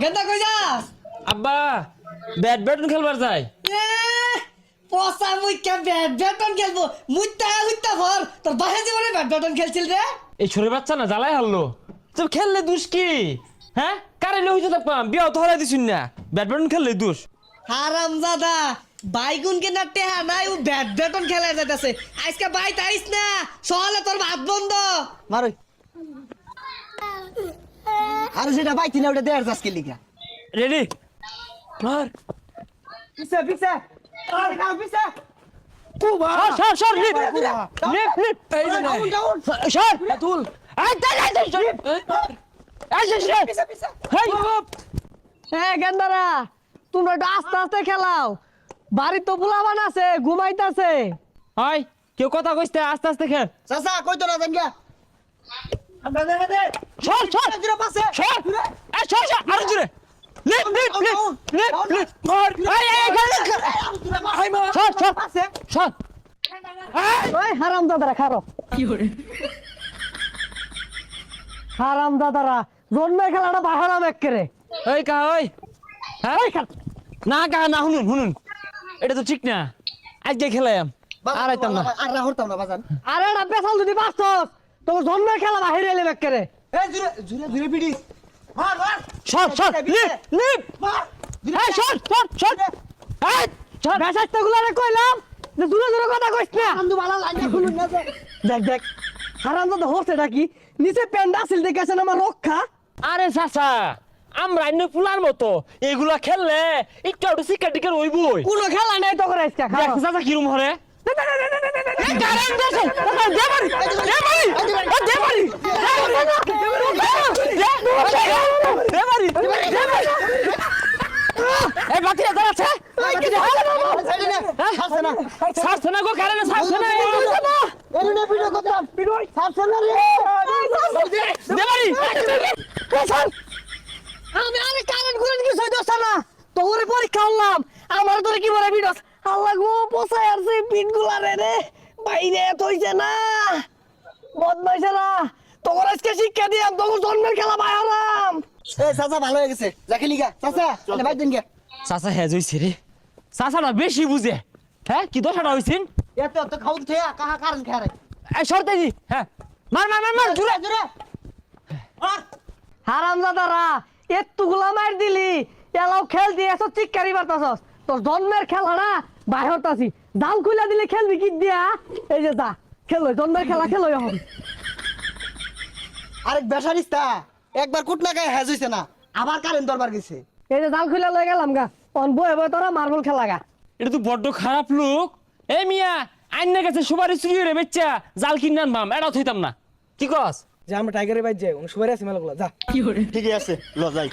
গেন্দা কই যাস? আব্বা ব্যাডমিন্টন খেলবার এ পসা মুই কে ব্যাডমিন্টন খেলব। মুই তা উইতা ভর তোর বাহে জীবনে ব্যাডমিন্টন খেলছিল রে। এই ছোট বাচ্চা না জ্বালাই হারলো। তো খেললে দোষ কি? হ্যাঁ? কারেন্ট হইতে থাকবাম? বিয়াও তো হরাই দিছুন না। ব্যাডমিন্টন খেললে দোষ। হারাম দাদা বাইগুন কে না টেহা নাই ও ব্যাডমিন্টন খেলা যাইতাছে। আজকে বাইত আইস না। সহলে তোর ভাত বন্ধ। মারো। আর সেটা বাইতি না ওটা দেড় যাসকে লিখা রেডি মার। পিছে পিছে। পিছে। হ্যাঁ তোমরা একটু আস্তে আস্তে খেলাও। বাড়ি তো বুলাবান আছে ঘুমাইতাছে। হাই কেউ কথা কইতে আস্তে আস্তে খেল। চাচা কই তো না জান গিয়া আমরা দেখা দে সর সর জুরে পাশে। সর এই সর সর আরও জোরে লিপ লিপ লিপ লিপ লিপ মার এই এই খেল আই মার সর সর সর ওই হারাম দাদারা খারো। হারাম দাদারা জন্মের খেলাটা বাহারাম একেরে ওই কা ওই। হ্যাঁ? না কা না শুনুন শুনুন। এটা তো ঠিক না। আজকে খেলাম আর আইতাম না। আর রাহরতাম না বাজান। আরে না পেছাল যদি তোর জন্মের খেলা বাহিরে এলে একেরে এই জুরে জুরে জুরে পিডিস মার মার। সর সর লিপ লিপ। মার এই এই সর বেসাইতে গুলারে কইলাম যে দূরে দূরে কথা কইস না। আন্দু বালা লাইনে খুলুন না দেখ দেখ। হারাম দাদা হচ্ছে নাকি? নিচে প্যান্ডা আসিল দেখেছেন আমার রক্ষা? আরে চাচা আমরা অন্য ফুলার মতো এগুলা খেললে একটু একটু শিক্ষা টিকা রইবই কোনো খেলা নাই তো করে আজকে দেখ চাচা কিরম হরে ছাড়ছে না রে আমি আরে কারেন্ট করে কি সই দছ না। তোরে পরীক্ষা হলাম আমার তোরে কি বলে বিডস আল্লাহ গো পোসায় আর সেই পিটগুলা রে রে বাইরে তইছে না। বদমাইছে না। তোর আজকে শিক্ষা দিয়াম তোর জন্মের খেলা বাইরাম এই চাচা ভালো হয়ে গেছে। যাকে লিগা চাচা এনে বাইর দিন গে। চাচা হ্যাঁ জইছে রে। চাচাটা বেশি বুঝে। হ্যাঁ কি দশাটা হইছিন এত এত খাও তো কাহা কারণ খারে এই সরতে দি হ্যাঁ মার মার মার মার জুরে জুরে হারাম দাদারা এত্তুগুলা মার দিলি। এলাও খেল দিয়ে এসব চিৎকারি মারতাছস। তোর জন্মের খেলা না জাল খুলে দিলে খেলবি কি দিয়া? এই যে যা খেলো জন্মের খেলা খেলো এখন। আরেক বেসারিস্তা একবার কুটনা গায়ে হ্যাজ হইছে না আবার কারেন্ট দরবার গেছে। এই যে জাল খুলে লয়ে গেলাম গা। অন বয়ে বয়ে তোরা মার্বল খেলা গা। এটা তো বড্ড খারাপ লোক। এই মিয়া আইন কাছে সুপারি চুরি রে বেচ্চা জাল কিনে আনবাম এটাও থইতাম না। কি কস? যে আমরা টাইগারের বাইর যাই শুভারে আছি আছে মেলাগুলো যা। ঠিকই আছে ল যাই।